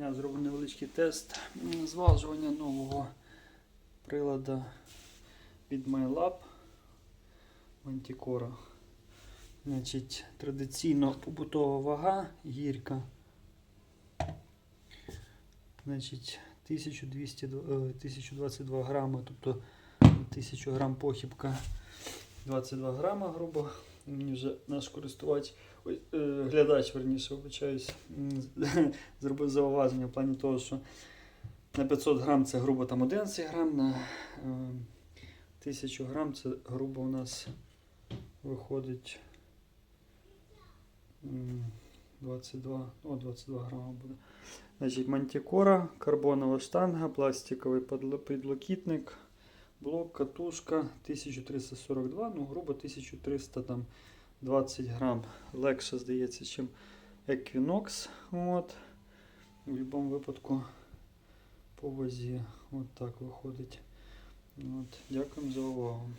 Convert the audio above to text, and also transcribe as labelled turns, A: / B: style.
A: дня зроблю невеличкий тест зважування нового прилада від MyLab Manticora. Значить, традиційно побутова вага гірка. Значить, 1200, е, 1022 грама, тобто 1000 грам похибка 22 грама, грубо. Мені вже наш користувач, е, глядач, верніше, вибачаюсь, зробив зауваження в плані того, що на 500 грам це грубо там 11 грам, на е, 1000 грам це грубо у нас виходить 22, о, 22 грама буде. Значить, мантикора, карбонова штанга, пластиковий підлокітник, блок, катушка 1342, ну, грубо 1320 грам. Легше, здається, ніж Equinox. От. В будь-якому випадку по вазі. От так виходить. От. Дякуємо за увагу.